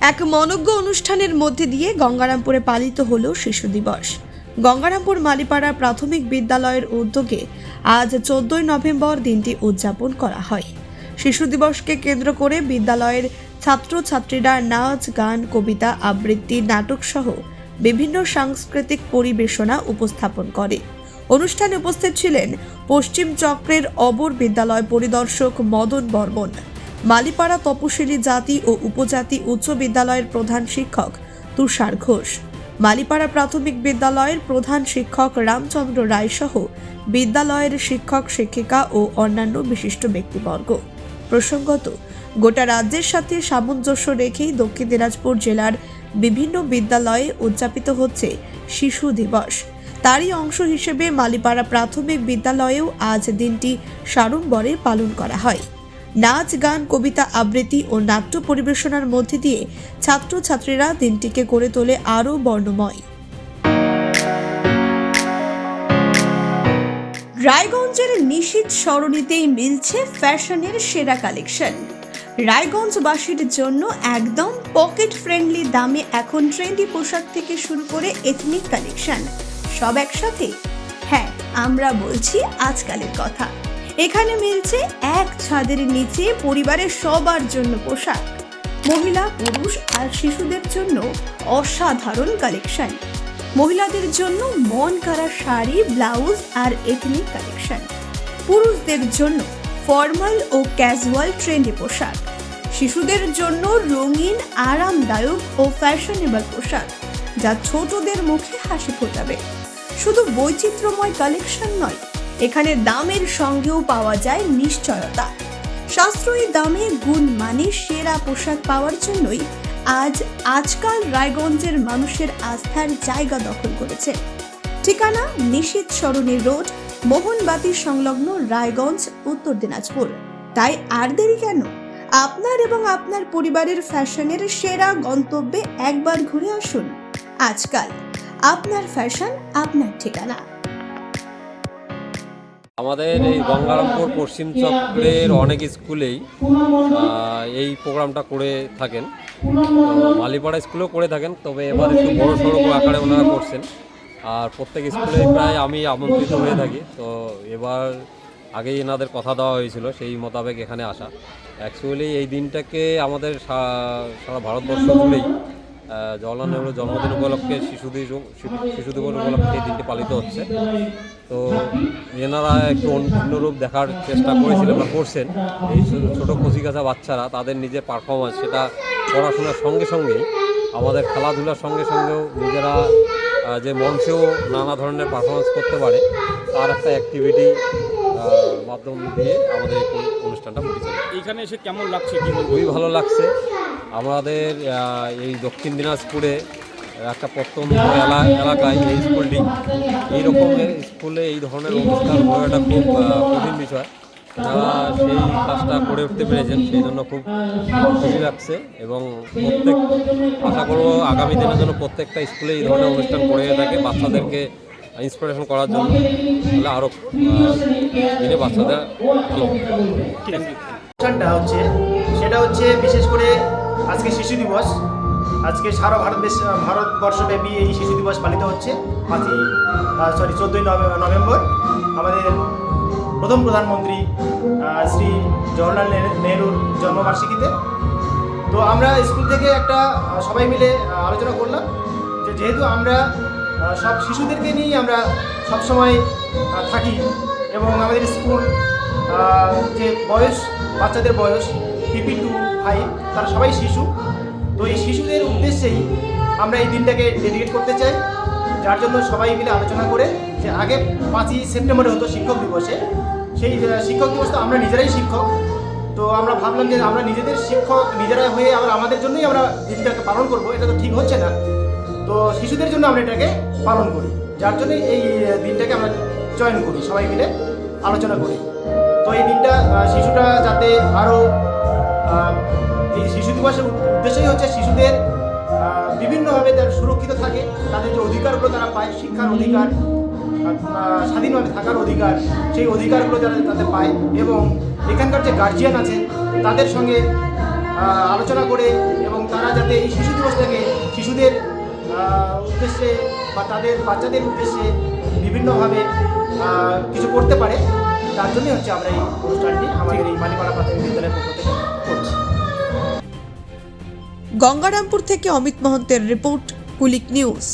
এক মনজ্ঞ অনুষ্ঠানের মধ্যে দিয়ে গঙ্গারামপুরে পালিত হল শিশু দিবস। গঙ্গারামপুর মালিপাড়া প্রাথমিক বিদ্যালয়ের উদ্যোগে আজ চোদ্দই নভেম্বর দিনটি উদযাপন করা হয়। শিশু দিবসকে কেন্দ্র করে বিদ্যালয়ের ছাত্রছাত্রীরা নাচ, গান, কবিতা, আবৃত্তি নাটক সহ বিভিন্ন সাংস্কৃতিক পরিবেশনা উপস্থাপন করে। অনুষ্ঠানে উপস্থিত ছিলেন পশ্চিম চক্রের অবর বিদ্যালয় পরিদর্শক মদন বর্মন মালিপাড়া তপশিলি জাতি ও উপজাতি উচ্চ বিদ্যালয়ের প্রধান শিক্ষক তুষার ঘোষ। মালিপাড়া প্রাথমিক বিদ্যালয়ের প্রধান শিক্ষক রামচন্দ্র রায় সহ বিদ্যালয়ের শিক্ষক, শিক্ষিকা ও অন্যান্য বিশিষ্ট ব্যক্তিবর্গ। প্রসঙ্গত, গোটা রাজ্যের সাথে সামঞ্জস্য রেখেই দক্ষিণ দিনাজপুর জেলার বিভিন্ন বিদ্যালয়ে উদযাপিত হচ্ছে শিশু দিবস। তারই অংশ হিসেবে মালিপাড়া প্রাথমিক বিদ্যালয়েও আজ দিনটি সাড়ম্বরে পালন করা হয়। নাচ, গান, কবিতা আবৃত্তি ও নাট্য পরিবেশনার মধ্যে দিয়ে ছাত্রছাত্রীরা দিনটিকে করে তোলে আরও বর্ণময়। রায়গঞ্জের নিশীত সরণিতেই মিলছে ফ্যাশনের সেরা কালেকশন। রায়গঞ্জবাসীর জন্য একদম পকেট ফ্রেন্ডলি দামে এখন ট্রেন্ডি পোশাক থেকে শুরু করে এথনিক কালেকশন। সব একসাথে? হ্যাঁ আমরা বলছি আজকালের কথা। এখানে মিলছে এক ছাদের নিচে পরিবারের সবার জন্য পোশাক। মহিলা, পুরুষ আর শিশুদের জন্য অসাধারণ কালেকশন। মহিলাদের জন্য মন কারা শাড়ি, ব্লাউজ আর এথনিক কালেকশন। পুরুষদের জন্য ফর্মাল ও ক্যাজুয়াল ট্রেন্ডি পোশাক। শিশুদের জন্য রঙিন, আরামদায়ক ও ফ্যাশনেবল পোশাক, যা ছোটদের মুখে হাসি ফোটাবে। শুধু বৈচিত্র্যময় কালেকশন নয় এখানে দামের সঙ্গেও পাওয়া যায় নিশ্চয়তা। সাশ্রয়ী দামে গুণ মানে সেরা পোশাক পাওয়ার জন্যই আজ আজকাল রায়গঞ্জের মানুষের আস্থার জায়গা দখল করেছে। ঠিকানা নিশীত সরণী রোড, মোহনবাতি সংলগ্ন রায়গঞ্জ, উত্তর দিনাজপুর। তাই আর দেরি কেন? আপনার এবং আপনার পরিবারের ফ্যাশনের সেরা গন্তব্যে একবার ঘুরে আসুন। আজকাল আপনার ফ্যাশন, আপনার ঠিকানা। আমাদের এই গঙ্গারামপুর পশ্চিম চক্রের অনেক স্কুলেই এই প্রোগ্রামটা করে থাকেন। মালিপাড়া স্কুলেও করে থাকেন, তবে এবার একটু বড় সড়ো আকারে ওনারা করছেন। আর প্রত্যেক স্কুলে প্রায় আমি আমন্ত্রিত হয়ে থাকি। তো এবার আগেই এনাদের কথা দেওয়া হয়েছিল, সেই মোতাবেক এখানে আসা। অ্যাকচুয়ালি এই দিনটাকে আমাদের সারা ভারতবর্ষ জুড়েই জওয়াহরলাল নেহরুর জন্মদিন উপলক্ষে শিশু দিবস শিশু দিবস উপলক্ষে এই দিনটি পালিত হচ্ছে। তো এনারা একটু অন্যরূপ দেখার চেষ্টা করেছিলেন বা করছেন এই ছোটো কচিকাচা বাচ্চারা তাদের নিজের পারফরমেন্স সেটা পড়াশোনার সঙ্গে সঙ্গেই আমাদের খেলাধুলার সঙ্গে সঙ্গেও নিজেরা যে মঞ্চেও নানা ধরনের পারফরমেন্স করতে পারে তার একটা অ্যাক্টিভিটি মাধ্যম দিয়ে আমাদের এই অনুষ্ঠানটা পরিচালিত এইখানে এসে কেমন লাগছে কি খুবই ভালো লাগছে। আমাদের এই দক্ষিণ দিনাজপুরে একটা প্রত্যন্ত এলা, এলাকায় এই স্কুলটি এইরকম স্কুলে এই ধরনের অনুষ্ঠান হওয়াটা খুব কঠিন বিষয়। যারা সেই কাজটা করে উঠতে পেরেছেন, সেই জন্য খুব খুশি লাগছে এবং প্রত্যেক, আশা করব আগামী দিনের জন্য প্রত্যেকটা স্কুলে এই ধরনের অনুষ্ঠান করে থাকে। বাচ্চাদেরকে ইন্সপিরেশন করার জন্য তাহলে আরও দিনে বাচ্চাদের হচ্ছে, সেটা হচ্ছে বিশেষ করে আজকে শিশু দিবস। আজকে সারা ভারতদেশ, ভারতবর্ষব্যাপী এই শিশু দিবস পালিত হচ্ছে পাঁচই সরি চোদ্দোই নভেম্বর। আমাদের প্রথম প্রধানমন্ত্রী শ্রী জওহরলাল নেহরুর জন্মবার্ষিকীতে। তো আমরা স্কুল থেকে একটা সবাই মিলে আলোচনা করলাম যে যেহেতু আমরা সব শিশুদেরকে নিয়েই আমরা সবসময় থাকি এবং আমাদের স্কুল যে বয়স, বাচ্চাদের বয়স পিপি টু ফাইভ তারা সবাই শিশু। তো এই শিশুদের উদ্দেশ্যেই আমরা এই দিনটাকে ডেডিকেট করতে চাই। যার জন্য সবাই মিলে আলোচনা করে যে আগে পাঁচই সেপ্টেম্বরে হতো শিক্ষক দিবসে। সেই শিক্ষক দিবস তো আমরা নিজেরাই শিক্ষক। তো আমরা ভাবলাম যে আমরা নিজেদের শিক্ষক নিজেরা হয়ে আমরা আমাদের জন্যই আমরা দিনটাকে পালন করব, এটা তো ঠিক হচ্ছে না। তো শিশুদের জন্য আমরা এটাকে পালন করি। যার জন্য এই দিনটাকে আমরা চয়ন করি, সবাই মিলে আলোচনা করি। তো এই দিনটা শিশুটা যাতে আরও এই শিশু দিবসের উদ্দেশ্যই হচ্ছে শিশুদের বিভিন্নভাবে তারা সুরক্ষিত থাকে, তাদের যে অধিকারগুলো তারা পায়, শিক্ষার অধিকার স্বাধীনভাবে থাকার অধিকার, সেই অধিকারগুলো যারা তাদের পায় এবং এখানকার যে গার্জিয়ান আছে, তাদের সঙ্গে আলোচনা করে এবং তারা যাতে এই শিশু দিবসটাকে শিশুদের উদ্দেশ্যে বা তাদের বাচ্চাদের উদ্দেশ্যে বিভিন্নভাবে কিছু করতে পারে, তার জন্যই হচ্ছে আমরা এই অনুষ্ঠানটি আমাদের এই মালিপাড়া প্রাথমিক বিদ্যালয়ের পক্ষ থেকে গঙ্গারামপুর থেকে অমিত মহন্তের রিপোর্ট কুলিক নিউজ।